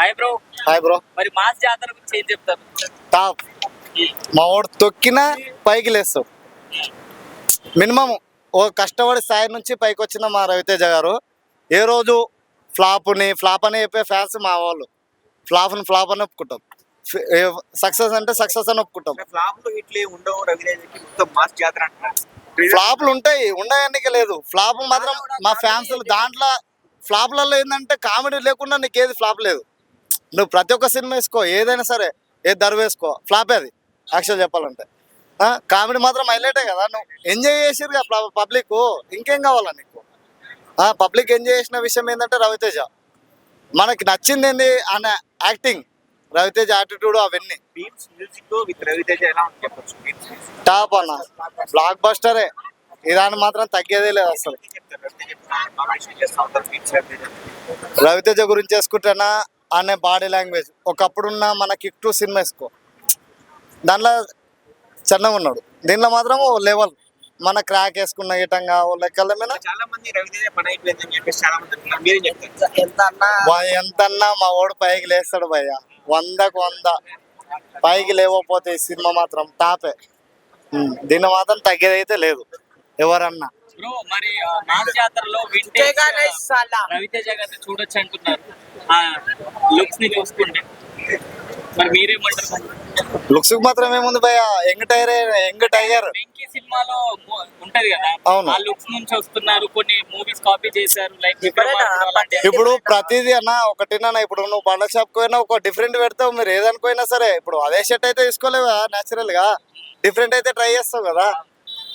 Hi bro hi bro మరి mass Jathara గురించి ఏం చెప్తారు? టాప్ మా వాడు తొక్కినా పైకి లేస్తాడు. మినిమం ఓ కష్టపడి స్థాయి నుంచి పైకి వచ్చిన మా రవితేజ గారు. ఏ రోజు ఫ్లాప్ని ఫ్లాప్ అని చెప్పే ఫ్యాన్స్ మా వాళ్ళు. ఫ్లాప్ని ఫ్లాప్ అని ఒప్పుకుంటాం. సక్సెస్ అంటే సక్సెస్ అని ఒప్పుకుంటాం. ఫ్లాప్లో హిట్లే ఉండవు రవితేజకి. మొత్తం మాస్ జాతర అంటున్నారు. ఫ్లాప్లు ఉంటాయి ఉండడానికి లేదు. ఫ్లాప్ మాత్రం మా ఫ్యాన్స్ దాంట్లో ఫ్లాప్లలో ఏంటంటే కామెడీ లేకుండా నీకు ఏది ఫ్లాప్ లేదు. నువ్వు ప్రతి ఒక్క సినిమా వేసుకో ఏదైనా సరే ఏది దరు వేసుకో ఫ్లాపే అది యాక్చువల్ చెప్పాలంటే. కామెడీ మాత్రం హైలైటే కదా నువ్వు ఎంజాయ్ చేసిరు పబ్లిక్ ఇంకేం కావాలా నీకు? పబ్లిక్ ఎంజాయ్ చేసిన విషయం ఏంటంటే రవితేజ. మనకి నచ్చింది ఏంది అనే యాక్టింగ్ రవితేజ యాటిట్యూడ్ అవన్నీ. టాప్ అన్న. బ్లాక్ బస్టరే ఇదాన్ని మాత్రం తగ్గేదే లేదు అసలు. రవితేజ గురించి వేసుకుంటేనా అనే బాడీ లాంగ్వేజ్. ఒకప్పుడున్న మన కిక్ టూ సినిమా వేసుకో. దాంట్లో చిన్నగా ఉన్నాడు. దీంట్లో మాత్రం లెవెల్. మన క్రాక్ వేసుకున్న ఇటంగా ఓ లెక్కల మీద చాలా మంది రవితేజ పని అయిపోయిందని చెప్పేసి చాలా మంది అంటున్నారు. మీరేం చెప్తారు? ఎంత అన్నా వా- ఎంతన్నా మా ఓడు పైకి లేస్తాడు భయ్య. వందకు వంద. పైకి లేవకపోతే ఈ సినిమా మాత్రం టాపే. దీన్ని మాత్రం తగ్గేదైతే లేదు. ఎవరన్నా. బ్రో మరి జాతరలో. రవితేజ గారిని చూడొచ్చు అంటున్నారు. ఆ లుక్స్ని చూసుకుంటే. మరి మీరేమంటారు? లుక్స్ మాత్రం ఏముంది భయ్య? Young tier young tiger. Venky సినిమాలో ఉంటది కదా? అవును. ఆ లుక్స్ నుంచి వస్తున్నారు కొన్ని మూవీస్ కాపీ చేశారు లైక్? ఇప్పుడు ప్రతిదీ అన్న ఒకటినా ఇప్పుడు నువ్వు పండ్ల షాప్ పోయినా ఒక డిఫరెంట్ పెడతావు మీరు ఏదనుకోయినా సరే. ఇప్పుడు అదే షర్ట్ అయితే తీసుకోలేవు? కదా న్యాచురల్గా. డిఫరెంట్ అయితే ట్రై చేస్తావు కదా?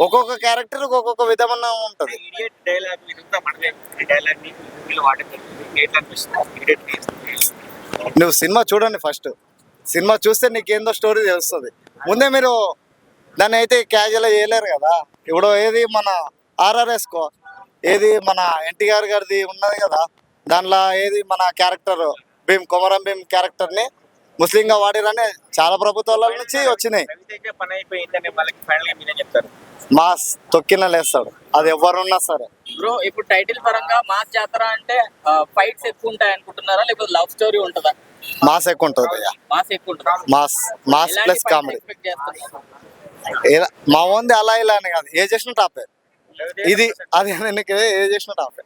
ఒక్కొక్క క్యారెక్టర్ ఒక్కొక్క విధమైన ఉంటది. నువ్వు సినిమా చూడండి ఫస్ట్ సినిమా చూస్తే నీకేందో స్టోరీ తెలుస్తుంది. ముందే మీరు దాన్ని అయితే క్యాజువల్ చేయలేరు కదా. ఇప్పుడు ఏది మన ఆర్ఆర్ఎస్కో ఏది మన ఎన్టీఆర్ గారిది ఉన్నది కదా దానిలో ఏది మన క్యారెక్టర్ భీమ్ కొమరం భీమ్ క్యారెక్టర్ని ముస్లింగా వాడిరని చాలా ప్రభుత్వాల నుంచి వచ్చినాయి. మాస్ తొక్కిన లేస్తాడు అది ఎవరున్నా సరే. బ్రో ఇప్పుడు టైటిల్ పరంగా మాస్ జాతర అంటే ఫైట్స్ ఎక్కువ ఉంటాయి అనుకుంటున్నారా? లేకపోతే లవ్ స్టోరీ ఉంటుందా? మాస్ ఎక్కువ ఉంటుంది మాస్ ఎక్కువ ఉంటుందా? Mass mass plus comedy. మా ఓన్ది అలా ఇలా అని కాదు. ఏ చేసిన టాపే. ఇది అది నీకు ఏ చేసిన టాపే.